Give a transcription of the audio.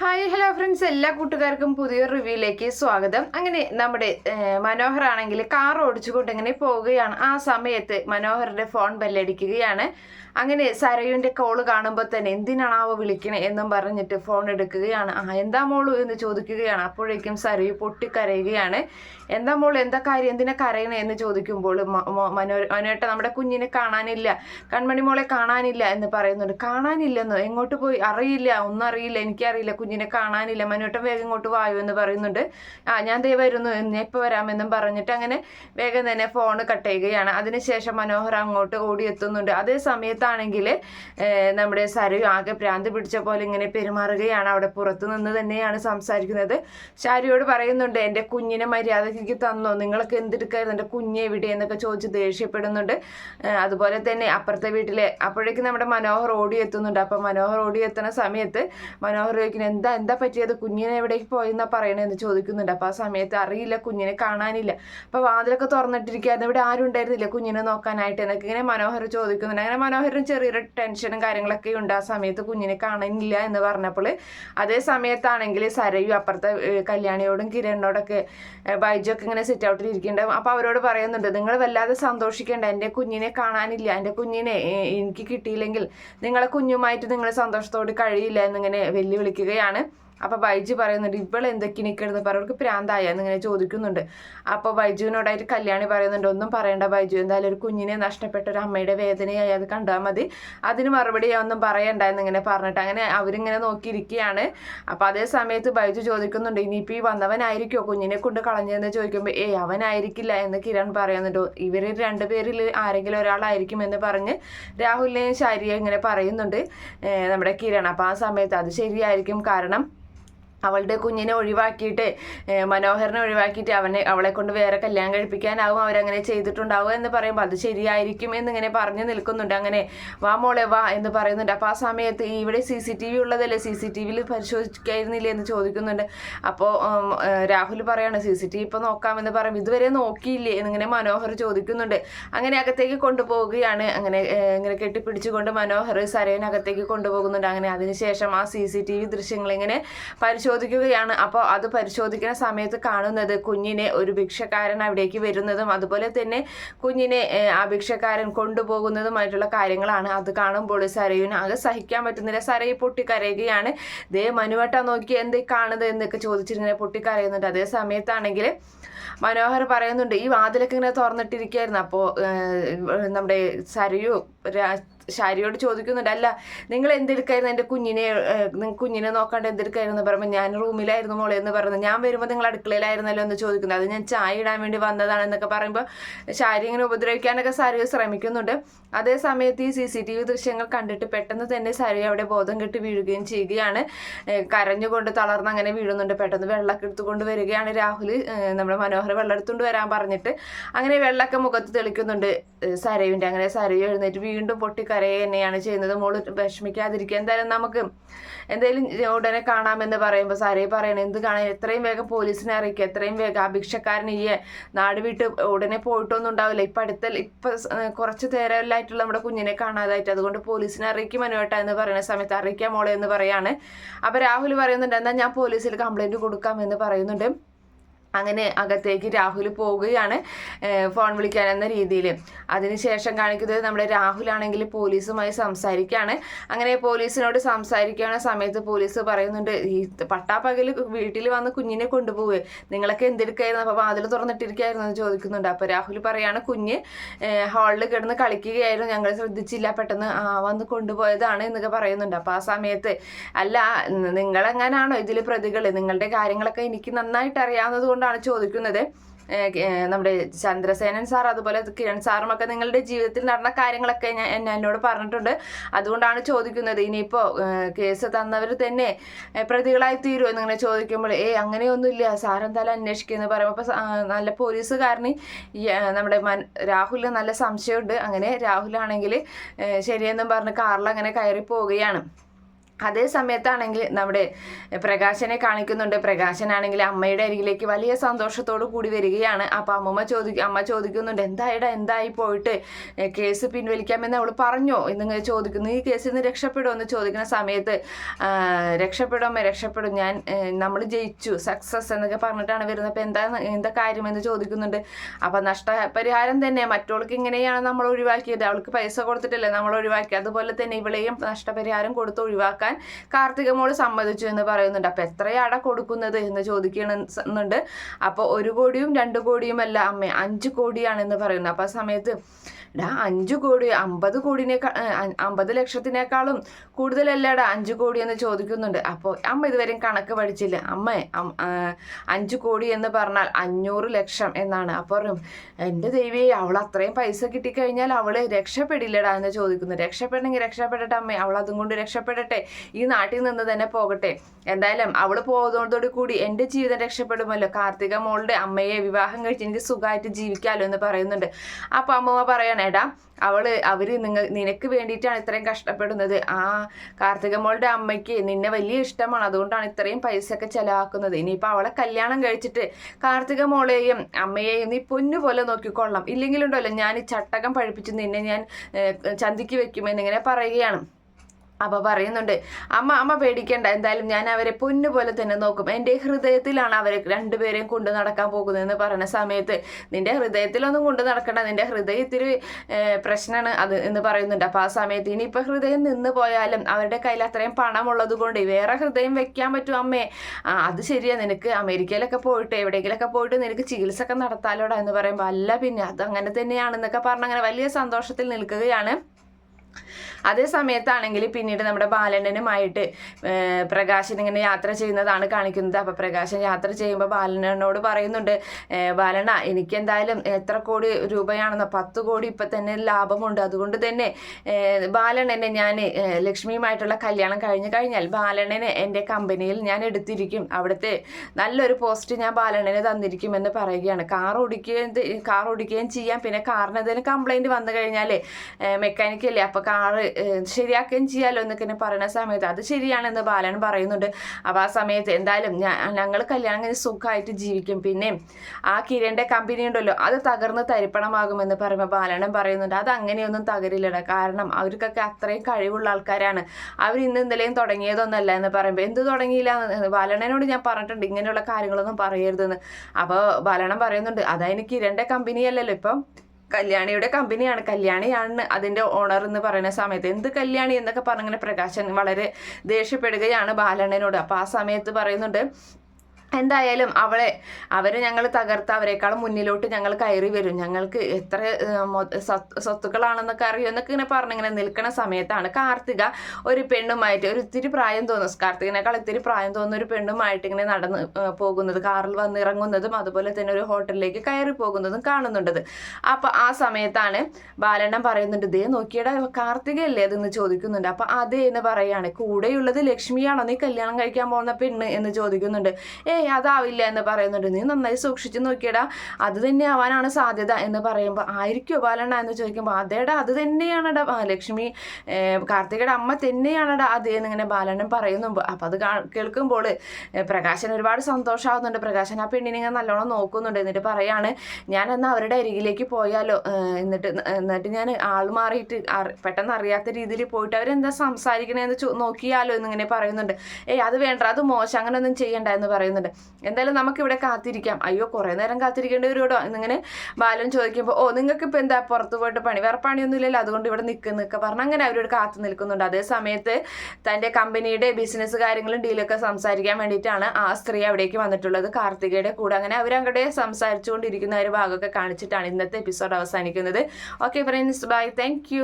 Hi hello friends എല്ലാ കൂട്ടുകാർക്കും പുതിയൊരു റിവ്യൂയിലേക്ക് സ്വാഗതം. അങ്ങനെ നമ്മുടെ മനോഹർ ആണെങ്കിൽ കാർ ഓടിച്ചുകൊണ്ട് ഇങ്ങനെ പോവുകയാണ്. ആ സമയത്ത് മനോഹറിന്റെ ഫോൺ ബെല്ലടിക്കുകയാണ്. അങ്ങനെ സരയുവിന്റെ കോൾ കാണുമ്പോൾ തന്നെ എന്തിനാണാവോ വിളിക്കണേ എന്നും പറഞ്ഞിട്ട് ഫോൺ എടുക്കുകയാണ്. ആ എന്താ മോളു? എന്ന് ചോദിക്കുകയാണ്. അപ്പോഴേക്കും സരയു പൊട്ടിക്കരയുകയാണ്. എന്താ മോൾ? എന്താ കാര്യം? എന്തിനാ കരയണേ? എന്ന് ചോദിക്കുമ്പോൾ മനോ മനോട്ട നമ്മുടെ കുഞ്ഞിനെ കാണാനില്ല. കൺമണി മോളെ കാണാനില്ല എന്ന് പറയുന്നുണ്ട്. കാണാനില്ലെന്നോ? എങ്ങോട്ട് പോയി? അറിയില്ല. ഒന്നും അറിയില്ല. എനിക്കറിയില്ല. കുഞ്ഞിനെ കാണാനില്ല. മനോട്ടം വേഗം ഇങ്ങോട്ട് വായു എന്ന് പറയുന്നുണ്ട്. ആ ഞാൻ ദേ വരുന്നു. ഞാൻ ഇപ്പൊ വരാമെന്നും പറഞ്ഞിട്ട് അങ്ങനെ വേഗം തന്നെ ഫോൺ കട്ട് ചെയ്യുകയാണ്. അതിനുശേഷം മനോഹർ അങ്ങോട്ട് ഓടി എത്തുന്നുണ്ട് അതേ സമയത്താണെങ്കിൽ നമ്മുടെ സരു ആകെ ഭ്രാന്ത് പിടിച്ച പോലെ ഇങ്ങനെ പെരുമാറുകയാണ്. അവിടെ പുറത്തു നിന്ന് തന്നെയാണ് സംസാരിക്കുന്നത്. ശാരിയോട് പറയുന്നുണ്ട് എന്റെ കുഞ്ഞിനെ മര്യാദയ്ക്ക് തന്നോ? നിങ്ങൾക്ക് എന്തെടുക്കായിരുന്നു? എന്റെ കുഞ്ഞ് എവിടെ? എന്നൊക്കെ ചോദിച്ച് ദേഷ്യപ്പെടുന്നുണ്ട്. അതുപോലെ തന്നെ അപ്പുറത്തെ വീട്ടിലെ അപ്പോഴേക്കും നമ്മുടെ മനോഹർ ഓടി എത്തുന്നുണ്ട് അപ്പം മനോഹർ ഓടി എത്തുന്ന സമയത്ത് മനോഹർ ചോദിക്കുന്നത് എന്താ എന്താ പറ്റിയത്? കുഞ്ഞിനെ എവിടേക്ക് പോയെന്നാ പറയണതെന്ന് ചോദിക്കുന്നുണ്ട്. അപ്പോൾ ആ സമയത്ത് അറിയില്ല കുഞ്ഞിനെ കാണാനില്ല. അപ്പോൾ വാതിലൊക്കെ തുറന്നിട്ടിരിക്കുകയായിരുന്നു. ഇവിടെ ആരും ഉണ്ടായിരുന്നില്ല കുഞ്ഞിനെ നോക്കാനായിട്ട് എന്നൊക്കെ ഇങ്ങനെ മനോഹർ ചോദിക്കുന്നുണ്ട്. അങ്ങനെ മനോഹരും ചെറിയൊരു ടെൻഷനും കാര്യങ്ങളൊക്കെ ഉണ്ട്. ആ സമയത്ത് കുഞ്ഞിനെ കാണാനില്ല എന്ന് പറഞ്ഞപ്പോൾ അതേ സമയത്താണെങ്കിൽ സരയും അപ്പുറത്തെ കല്യാണിയോടും കിരണിനോടൊക്കെ ബൈജൊക്കെ ഇങ്ങനെ സിറ്റ് ഔട്ടിൽ ഇരിക്കുന്നുണ്ട്. അപ്പോൾ അവരോട് പറയുന്നുണ്ട് നിങ്ങൾ വല്ലാതെ സന്തോഷിക്കേണ്ട. എന്റെ കുഞ്ഞിനെ കാണാനില്ല. എന്റെ കുഞ്ഞിനെ എനിക്ക് കിട്ടിയില്ലെങ്കിൽ നിങ്ങളെ കുഞ്ഞുമായിട്ട് നിങ്ങളെ സന്തോഷത്തോട് കഴിയില്ല എന്നിങ്ങനെ വെല്ലുവിളിക്കുകയാണ്. ആണ് അപ്പോൾ ബൈജു പറയുന്നുണ്ട് ഇവൾ എന്തൊക്കെ നിൽക്കരുത് പറ? അവൾക്ക് പ്രാന്തായ എന്നിങ്ങനെ ചോദിക്കുന്നുണ്ട്. അപ്പോൾ ബൈജുവിനോടായിട്ട് കല്യാണി പറയുന്നുണ്ട് ഒന്നും പറയണ്ട ബൈജു എന്തായാലും ഒരു കുഞ്ഞിനെ നഷ്ടപ്പെട്ട ഒരു അമ്മയുടെ വേദനയായി അത് കണ്ടാൽ മതി. അതിന് മറുപടി ഒന്നും പറയണ്ട എന്നിങ്ങനെ പറഞ്ഞിട്ട് അങ്ങനെ അവരിങ്ങനെ നോക്കിയിരിക്കുകയാണ്. അപ്പോൾ അതേ സമയത്ത് ബൈജു ചോദിക്കുന്നുണ്ട് ഇനിയിപ്പോൾ ഈ വന്നവനായിരിക്കുമോ കുഞ്ഞിനെ കൊണ്ട് കളഞ്ഞതെന്ന് ചോദിക്കുമ്പോൾ ഏയ് അവനായിരിക്കില്ല എന്ന് കിരൺ പറയുന്നുണ്ട്. ഇവർ രണ്ടുപേരിൽ ആരെങ്കിലും ഒരാളായിരിക്കും എന്ന് പറഞ്ഞ് രാഹുലിനെയും ശാരിയെ ഇങ്ങനെ പറയുന്നുണ്ട് നമ്മുടെ കിരൺ. അപ്പോൾ ആ സമയത്ത് അത് ശരിയായിരിക്കും കാരണം അവളുടെ കുഞ്ഞിനെ ഒഴിവാക്കിയിട്ട് മനോഹരനെ ഒഴിവാക്കിയിട്ട് അവനെ അവളെ കൊണ്ട് വേറെ കല്യാണം കഴിപ്പിക്കാനാവും അവരങ്ങനെ ചെയ്തിട്ടുണ്ടാവും എന്ന് പറയുമ്പോൾ അത് ശരിയായിരിക്കും എന്നിങ്ങനെ പറഞ്ഞു നിൽക്കുന്നുണ്ട്. അങ്ങനെ വാ മോളെ വാ എന്ന് പറയുന്നുണ്ട്. അപ്പോൾ ആ സമയത്ത് ഇവിടെ സി സി ടി വി ഉള്ളതല്ലേ? സി സി ടി വിയിൽ പരിശോധിക്കായിരുന്നില്ലേ എന്ന് ചോദിക്കുന്നുണ്ട്. അപ്പോൾ രാഹുൽ പറയാണ് സി സി ടി വി ഇപ്പോൾ നോക്കാമെന്ന് പറയും ഇതുവരെ നോക്കിയില്ലേ എന്നിങ്ങനെ മനോഹർ ചോദിക്കുന്നുണ്ട്. അങ്ങനെ അകത്തേക്ക് കൊണ്ടുപോവുകയാണ്. അങ്ങനെ ഇങ്ങനെ കെട്ടിപ്പിടിച്ചുകൊണ്ട് മനോഹർ സരയനകത്തേക്ക് കൊണ്ടുപോകുന്നുണ്ട്. അങ്ങനെ അതിനുശേഷം ആ സി സി ടി വി ദൃശ്യങ്ങൾ ഇങ്ങനെ പരിശോധിക്കുകയാണ്. അപ്പോൾ അത് പരിശോധിക്കുന്ന സമയത്ത് കാണുന്നത് കുഞ്ഞിനെ ഒരു ഭിക്ഷക്കാരൻ അവിടേക്ക് വരുന്നതും അതുപോലെ തന്നെ കുഞ്ഞിനെ ആ ഭിക്ഷക്കാരൻ കൊണ്ടുപോകുന്നതുമായിട്ടുള്ള കാര്യങ്ങളാണ്. അത് കാണുമ്പോൾ സരയുന് ആകെ സഹിക്കാൻ പറ്റുന്നില്ല. സരയെ പൊട്ടിക്കരയുകയാണ്. ദേ മനുവട്ട നോക്കി എന്തേ കാണുന്നത് എന്നൊക്കെ ചോദിച്ചിങ്ങനെ പൊട്ടിക്കരയുന്നുണ്ട്. അതേ സമയത്താണെങ്കിൽ മനോഹർ പറയുന്നുണ്ട് ഈ വാതിലൊക്കെ ഇങ്ങനെ തുറന്നിട്ടിരിക്കുകയായിരുന്നു. അപ്പോൾ നമ്മുടെ സരയു ശാരിയോട് ചോദിക്കുന്നുണ്ട് അല്ല നിങ്ങൾ എന്തെടുക്കായിരുന്നു എന്റെ കുഞ്ഞിനെ കുഞ്ഞിനെ നോക്കാണ്ട് എന്തെടുക്കായിരുന്നു? പറയുമ്പോൾ ഞാൻ റൂമിലായിരുന്നു മോളെ എന്ന് പറഞ്ഞു ഞാൻ വരുമ്പോൾ നിങ്ങൾ അടുക്കളയിലായിരുന്നല്ലോ എന്ന് ചോദിക്കുന്നത്. അത് ഞാൻ ചായ ഇടാൻ വേണ്ടി വന്നതാണെന്നൊക്കെ പറയുമ്പോൾ ശാരി ഇങ്ങനെ ഉപദ്രവിക്കാനൊക്കെ സരി ശ്രമിക്കുന്നുണ്ട്. അതേ സമയത്ത് ഈ സി സി ടി വി ദൃശ്യങ്ങൾ കണ്ടിട്ട് പെട്ടെന്ന് തന്നെ സരി അവിടെ ബോധം കെട്ടി വീഴുകയും ചെയ്യുകയാണ്. കരഞ്ഞുകൊണ്ട് തളർന്ന് അങ്ങനെ വീഴുന്നുണ്ട്. പെട്ടെന്ന് വെള്ളമൊക്കെ എടുത്തുകൊണ്ട് വരികയാണ് രാഹുൽ നമ്മുടെ മനോഹർ വെള്ളം എടുത്തുകൊണ്ട് വരാൻ പറഞ്ഞിട്ട്. അങ്ങനെ വെള്ളമൊക്കെ മുഖത്ത് തെളിക്കുന്നുണ്ട്. സരയുവിന്റെ അങ്ങനെ സരയു എഴുന്നേറ്റ് വീണ്ടും പൊട്ടിക്കരയുക തന്നെയാണ് ചെയ്യുന്നത്. മോൾ വിഷമിക്കാതിരിക്കുക. എന്തായാലും നമുക്ക് എന്തായാലും ഉടനെ കാണാമെന്ന് പറയുമ്പോൾ സരയ് പറയണം എന്ത് കാണാൻ? എത്രയും വേഗം പോലീസിനെ അറിയിക്കുക. എത്രയും വേഗം ആ ഭിക്ഷക്കാരൻ ഈ നാട് വിട്ട് ഉടനെ പോയിട്ടൊന്നും ഉണ്ടാവില്ല. ഇപ്പം അടുത്ത ഇപ്പം കുറച്ച് നേരമല്ലായിട്ടുള്ള നമ്മുടെ കുഞ്ഞിനെ കാണാതായിട്ട്. അതുകൊണ്ട് പോലീസിനെ അറിയിക്കും മനുവേട്ട എന്ന് പറയുന്ന സമയത്ത് അറിയിക്കാം മോളെ എന്ന് പറയാണ്. അപ്പോൾ രാഹുൽ പറയുന്നുണ്ട് എന്നാൽ ഞാൻ പോലീസിൽ കംപ്ലൈന്റ് കൊടുക്കാം എന്ന് പറയുന്നുണ്ട്. അങ്ങനെ അകത്തേക്ക് രാഹുൽ പോവുകയാണ് ഫോൺ വിളിക്കാൻ എന്ന രീതിയിൽ അതിനുശേഷം കാണിക്കുന്നത് നമ്മുടെ രാഹുലാണെങ്കിൽ പോലീസുമായി സംസാരിക്കുകയാണ് അങ്ങനെ പോലീസിനോട് സംസാരിക്കുന്ന സമയത്ത് പോലീസ് പറയുന്നുണ്ട് ഈ പട്ടാപ്പകൽ വീട്ടിൽ വന്ന് കുഞ്ഞിനെ കൊണ്ടുപോവുക നിങ്ങളൊക്കെ എന്തെടുക്കായിരുന്നു? അപ്പോൾ വാതിൽ തുറന്നിട്ടിരിക്കുകയായിരുന്നു എന്ന് ചോദിക്കുന്നുണ്ട്. അപ്പോൾ രാഹുൽ പറയുകയാണ് കുഞ്ഞ് ഹാളിൽ കിടന്ന് കളിക്കുകയായിരുന്നു. ഞങ്ങൾ ശ്രദ്ധിച്ചില്ല. പെട്ടെന്ന് വന്ന് കൊണ്ടുപോയതാണ് എന്നൊക്കെ പറയുന്നുണ്ട്. അപ്പോൾ ആ സമയത്ത് അല്ല നിങ്ങളെങ്ങനാണോ ഇതിൽ പ്രതികൾ നിങ്ങളുടെ കാര്യങ്ങളൊക്കെ എനിക്ക് നന്നായിട്ട് അറിയാവുന്നത് കൊണ്ടാണ് ചോദിക്കുന്നത്. നമ്മുടെ ചന്ദ്രസേനൻ സാർ അതുപോലെ കിരൺ സാറും ഒക്കെ നിങ്ങളുടെ ജീവിതത്തിൽ നടന്ന കാര്യങ്ങളൊക്കെ ഞാൻ എന്നെ- എന്നോട് പറഞ്ഞിട്ടുണ്ട്. അതുകൊണ്ടാണ് ചോദിക്കുന്നത്. ഇനിയിപ്പോൾ കേസ് തന്നവർ തന്നെ പ്രതികളായി തീരുമോ നിങ്ങളെ ചോദിക്കുമ്പോൾ ഏ അങ്ങനെയൊന്നുമില്ല. സാർ എന്തായാലും അന്വേഷിക്കുന്നത് പറയുമ്പോൾ അപ്പോൾ നല്ല പോലീസുകാരന് നമ്മുടെ മൻ രാഹുലിന് നല്ല സംശയമുണ്ട്. അങ്ങനെ രാഹുലാണെങ്കിൽ ശരിയെന്നും പറഞ്ഞ് കാറിൽ അങ്ങനെ കയറി പോവുകയാണ് അതേ സമയത്താണെങ്കിൽ നമ്മുടെ പ്രകാശനെ കാണിക്കുന്നുണ്ട്. പ്രകാശനാണെങ്കിൽ അമ്മയുടെ അരികിലേക്ക് വലിയ സന്തോഷത്തോടു കൂടി വരികയാണ്. അപ്പോൾ അമ്മമ്മ ചോദിക്കും അമ്മ ചോദിക്കുന്നുണ്ട് എന്തായിടാ എന്തായി പോയിട്ട്? കേസ് പിൻവലിക്കാമെന്ന് അവൾ പറഞ്ഞോ? എന്നിങ്ങനെ ചോദിക്കുന്നു. ഈ കേസിൽ നിന്ന് രക്ഷപ്പെടുമോ എന്ന് ചോദിക്കുന്ന സമയത്ത് രക്ഷപ്പെടുമോ രക്ഷപ്പെടും ഞാൻ നമ്മൾ ജയിച്ചു. സക്സസ് എന്നൊക്കെ പറഞ്ഞിട്ടാണ് വരുന്നത്. അപ്പോൾ എന്താ എന്താ കാര്യമെന്ന് ചോദിക്കുന്നുണ്ട്. അപ്പോൾ നഷ്ടപരിഹാരം തന്നെ. മറ്റവൾക്ക് ഇങ്ങനെയാണ് നമ്മൾ ഒഴിവാക്കിയത്. അവൾക്ക് പൈസ കൊടുത്തിട്ടല്ലേ നമ്മൾ ഒഴിവാക്കി അതുപോലെ തന്നെ ഇവളെയും നഷ്ടപരിഹാരം കൊടുത്ത് ഒഴിവാക്കാൻ കൊടുക്കാൻ കാർത്തിക മോൾ സമ്മതിച്ചു എന്ന് പറയുന്നുണ്ട്. അപ്പൊ എത്രയാട കൊടുക്കുന്നത് എന്ന് ചോദിക്കുന്നുണ്ട് അപ്പോൾ ഒരു കോടിയും രണ്ട് കോടിയും അല്ല അമ്മ അഞ്ച് കോടിയാണെന്ന് പറയുന്നു. അപ്പൊ ആ സമയത്ത് ഡാ അഞ്ചു കോടി അമ്പത് കോടിനേക്കാൾ അമ്പത് ലക്ഷത്തിനേക്കാളും കൂടുതലല്ലേടാ അഞ്ചു കോടി എന്ന് ചോദിക്കുന്നുണ്ട്. അപ്പോൾ അമ്മ ഇതുവരെയും കണക്ക് പഠിച്ചില്ല. അമ്മ അഞ്ചു കോടി എന്ന് പറഞ്ഞാൽ അഞ്ഞൂറ് ലക്ഷം എന്നാണ്. അപ്പോൾ എന്റെ ദൈവേ അവൾ അത്രയും പൈസ കിട്ടിക്കഴിഞ്ഞാൽ അവൾ രക്ഷപ്പെടില്ലടാ എന്ന് ചോദിക്കുന്നു. രക്ഷപ്പെടണമെങ്കിൽ രക്ഷപ്പെടട്ടെ അമ്മേ അവൾ അതും കൊണ്ട് രക്ഷപ്പെടട്ടെ. ഈ നാട്ടിൽ നിന്ന് തന്നെ പോകട്ടെ. എന്തായാലും അവൾ പോകുന്നതോടു കൂടി എന്റെ ജീവിതം രക്ഷപ്പെടുമല്ലോ. കാർത്തിക മോളുടെ അമ്മയെ വിവാഹം കഴിച്ച് എനിക്ക് സുഖമായിട്ട് ജീവിക്കാമല്ലോ എന്ന് പറയുന്നുണ്ട്. അപ്പോൾ അമ്മമ്മ പറയണേ എടാ അവൾ അവർ നിങ്ങൾ നിനക്ക് വേണ്ടിയിട്ടാണ് ഇത്രയും കഷ്ടപ്പെടുന്നത്. ആ കാർത്തിക മോളുടെ അമ്മയ്ക്ക് നിന്നെ വലിയ ഇഷ്ടമാണ്. അതുകൊണ്ടാണ് ഇത്രയും പൈസ ഒക്കെ ചെലവാക്കുന്നത്. ഇനിയിപ്പോൾ അവളെ കല്യാണം കഴിച്ചിട്ട് കാർത്തിക മോളെയും അമ്മയെയും നീ പൊന്നുപോലെ നോക്കിക്കൊള്ളാം ഇല്ലെങ്കിലുണ്ടല്ലോ ഞാൻ ഈ ചട്ടകം പഴിപ്പിച്ച് നിന്നെ ഞാൻ ചന്തിക്ക് വെക്കുമെന്നിങ്ങനെ പറയുകയാണ്. അപ്പോൾ പറയുന്നുണ്ട് അമ്മ അമ്മ പേടിക്കേണ്ട എന്തായാലും ഞാൻ അവരെ പൊന്നുപോലെ തന്നെ നോക്കും. എന്റെ ഹൃദയത്തിലാണ് അവരെ രണ്ടുപേരെയും കൊണ്ടു നടക്കാൻ പോകുന്നതെന്ന് പറയുന്ന സമയത്ത് നിന്റെ ഹൃദയത്തിലൊന്നും കൊണ്ടു നടക്കണ്ട നിന്റെ ഹൃദയത്തിൽ പ്രശ്നമാണ് അത് എന്ന് പറയുന്നുണ്ട്. അപ്പോൾ ആ സമയത്ത് ഇനിയിപ്പോൾ ഹൃദയം നിന്ന് പോയാലും അവരുടെ കയ്യിൽ അത്രയും പണമുള്ളത് കൊണ്ട് വേറെ ഹൃദയം വെക്കാൻ പറ്റും അമ്മേ. ആ അത് ശരിയാണ് നിനക്ക് അമേരിക്കയിലൊക്കെ പോയിട്ട് എവിടെയെങ്കിലൊക്കെ പോയിട്ട് നിനക്ക് ചികിത്സ ഒക്കെ നടത്താലോടാ എന്ന് പറയുമ്പോൾ അല്ല പിന്നെ അത് അങ്ങനെ തന്നെയാണെന്നൊക്കെ പറഞ്ഞ് അങ്ങനെ വലിയ സന്തോഷത്തിൽ നിൽക്കുകയാണ്. അതേ സമയത്താണെങ്കിൽ പിന്നീട് നമ്മുടെ ബാലണ്ണനുമായിട്ട് പ്രകാശൻ ഇങ്ങനെ യാത്ര ചെയ്യുന്നതാണ് കാണിക്കുന്നത്. അപ്പോൾ പ്രകാശൻ യാത്ര ചെയ്യുമ്പോൾ ബാലണ്ണനോട് പറയുന്നുണ്ട് ബാലണ്ണ എനിക്ക് എന്തായാലും എത്ര കോടി രൂപയാണെന്നോ പത്ത് കോടി ഇപ്പം തന്നെ ലാഭമുണ്ട്. അതുകൊണ്ട് തന്നെ ബാലണ്ണനെ ഞാൻ ലക്ഷ്മിയുമായിട്ടുള്ള കല്യാണം കഴിഞ്ഞു കഴിഞ്ഞാൽ ബാലണനെ എന്റെ കമ്പനിയിൽ ഞാൻ എടുത്തിരിക്കും. അവിടുത്തെ നല്ലൊരു പോസ്റ്റ് ഞാൻ ബാലണനെ തന്നിരിക്കും എന്ന് പറയുകയാണ്. കാർ ഓടിക്കുകയും കാർ ഓടിക്കുകയും ചെയ്യാം. പിന്നെ കാറിന് എന്തെങ്കിലും കംപ്ലൈന്റ് വന്നു കഴിഞ്ഞാൽ മെക്കാനിക്കല്ലേ അപ്പോൾ കാറ് ശരിയാക്കുകയും ചെയ്യാമല്ലോ എന്നൊക്കെ പറയുന്ന സമയത്ത് അത് ശരിയാണെന്ന് ബാലൻ പറയുന്നുണ്ട്. അപ്പോൾ ആ സമയത്ത് എന്തായാലും ഞങ്ങൾ കല്യാണം കഴിഞ്ഞ് സുഖമായിട്ട് ജീവിക്കും. പിന്നെ ആ കിരണിന്റെ കമ്പനി ഉണ്ടല്ലോ അത് തകർന്ന് തരിപ്പണമാകുമെന്ന് പറയുമ്പോൾ ബാലനും പറയുന്നുണ്ട്. അത് അങ്ങനെയൊന്നും തകരില്ലട. കാരണം അവർക്കൊക്കെ അത്രയും കഴിവുള്ള ആൾക്കാരാണ്. അവർ ഇന്ന് ഇന്നലെയും തുടങ്ങിയതൊന്നല്ല എന്ന് പറയുമ്പോൾ എന്ത് തുടങ്ങിയില്ല? ബാലണനോട് ഞാൻ പറഞ്ഞിട്ടുണ്ട് ഇങ്ങനെയുള്ള കാര്യങ്ങളൊന്നും പറയരുതെന്ന്. അപ്പോൾ ബാലണം പറയുന്നുണ്ട് അതായത് കിരണിന്റെ കമ്പനിയല്ലല്ലോ ഇപ്പം. കല്യാണിയുടെ കമ്പനിയാണ്. കല്യാണിയാണ് അതിന്റെ ഓണർ എന്ന് പറയുന്ന സമയത്ത്. എന്ത് കല്യാണി എന്നൊക്കെ പറഞ്ഞിങ്ങനെ പ്രകാശൻ വളരെ ദേഷ്യപ്പെടുകയാണ് ബാലണ്ണനോട്. അപ്പോൾ ആ സമയത്ത് പറയുന്നുണ്ട് എന്തായാലും അവളെ അവരെ ഞങ്ങൾ തകർത്ത് അവരെക്കാളും മുന്നിലോട്ട് ഞങ്ങൾ കയറി വരും. ഞങ്ങൾക്ക് എത്ര സ്വത്തുക്കളാണെന്നൊക്കെ അറിയും എന്നൊക്കെ ഇങ്ങനെ പറഞ്ഞിങ്ങനെ നിൽക്കുന്ന സമയത്താണ് കാർത്തിക ഒരു പെണ്ണുമായിട്ട് ഒരു ഇത്തിരി പ്രായം തോന്നും കാർത്തികനേക്കാൾ ഇത്തിരി പ്രായം തോന്നുന്ന ഒരു പെണ്ണുമായിട്ട് ഇങ്ങനെ നടന്ന് പോകുന്നത് കാറിൽ വന്ന് ഇറങ്ങുന്നതും അതുപോലെ തന്നെ ഒരു ഹോട്ടലിലേക്ക് കയറി പോകുന്നതും കാണുന്നുണ്ടത് അപ്പോൾ ആ സമയത്താണ് ബാലണ്ണം പറയുന്നുണ്ട് ദേ കാർത്തിക അല്ലേ അതെന്ന് ചോദിക്കുന്നുണ്ട്. അപ്പോൾ അതേ എന്ന് പറയാണ്. കൂടെയുള്ളത് ലക്ഷ്മിയാണോ? നീ കല്യാണം കഴിക്കാൻ പോകുന്ന പെണ്ണ്? എന്ന് ചോദിക്കുന്നുണ്ട്. ഏ അതാവില്ല എന്ന് പറയുന്നുണ്ട്. നീ നന്നായി സൂക്ഷിച്ചു നോക്കിയടാ. അത് തന്നെ ആവാനാണ് സാധ്യത എന്ന് പറയുമ്പോൾ ആയിരിക്കുമോ ബാലണ്ണ എന്ന് ചോദിക്കുമ്പോൾ അതേടാ അത് തന്നെയാണടാ ലക്ഷ്മി കാർത്തികയുടെ അമ്മ തന്നെയാണടാ അത് എന്നിങ്ങനെ ബാലണ്ണൻ പറയുന്നു അപ്പം അത് കേൾക്കുമ്പോൾ പ്രകാശൻ ഒരുപാട് സന്തോഷമാകുന്നുണ്ട് പ്രകാശൻ ആ പെണ്ണിനെ ഇങ്ങനെ നല്ലോണം നോക്കുന്നുണ്ട്. എന്നിട്ട് പറയാണ് ഞാൻ എന്നാൽ അവരുടെ അരികിലേക്ക് പോയാലോ? എന്നിട്ട് എന്നിട്ട് ഞാൻ ആൾ മാറിയിട്ട് പെട്ടെന്ന് അറിയാത്ത രീതിയിൽ പോയിട്ട് അവരെന്താ സംസാരിക്കണേന്ന് നോക്കിയാലോ എന്നിങ്ങനെ പറയുന്നുണ്ട്. ഏയ് അത് വേണ്ട അത് മോശം അങ്ങനെയൊന്നും ചെയ്യണ്ട എന്ന് പറയുന്നുണ്ട്. എന്തായാലും നമുക്കിവിടെ കാത്തിരിക്കാം. അയ്യോ കുറേ നേരം കാത്തിരിക്കേണ്ടി വരുമോ എന്നിങ്ങനെ ബാലൻ ചോദിക്കുമ്പോൾ ഓ നിങ്ങൾക്ക് ഇപ്പോൾ എന്താ പുറത്ത് പോയിട്ട് പണി? വേറെ പണിയൊന്നും ഇല്ലല്ലോ അതുകൊണ്ട് ഇവിടെ നിൽക്കുന്നൊക്കെ പറഞ്ഞ് അങ്ങനെ അവരോട് കാത്തു നിൽക്കുന്നുണ്ട്. അതേ സമയത്ത് തന്റെ കമ്പനിയുടെ ബിസിനസ് കാര്യങ്ങളും ഡീലൊക്കെ സംസാരിക്കാൻ വേണ്ടിയിട്ടാണ് ആ സ്ത്രീ അവിടേക്ക് വന്നിട്ടുള്ളത്. കാർത്തികയുടെ കൂടെ അങ്ങനെ അവരങ്ങടെ സംസാരിച്ചുകൊണ്ടിരിക്കുന്ന ഒരു ഭാഗമൊക്കെ കാണിച്ചിട്ടാണ് ഇന്നത്തെ എപ്പിസോഡ് അവസാനിക്കുന്നത്. Okay friends bye thank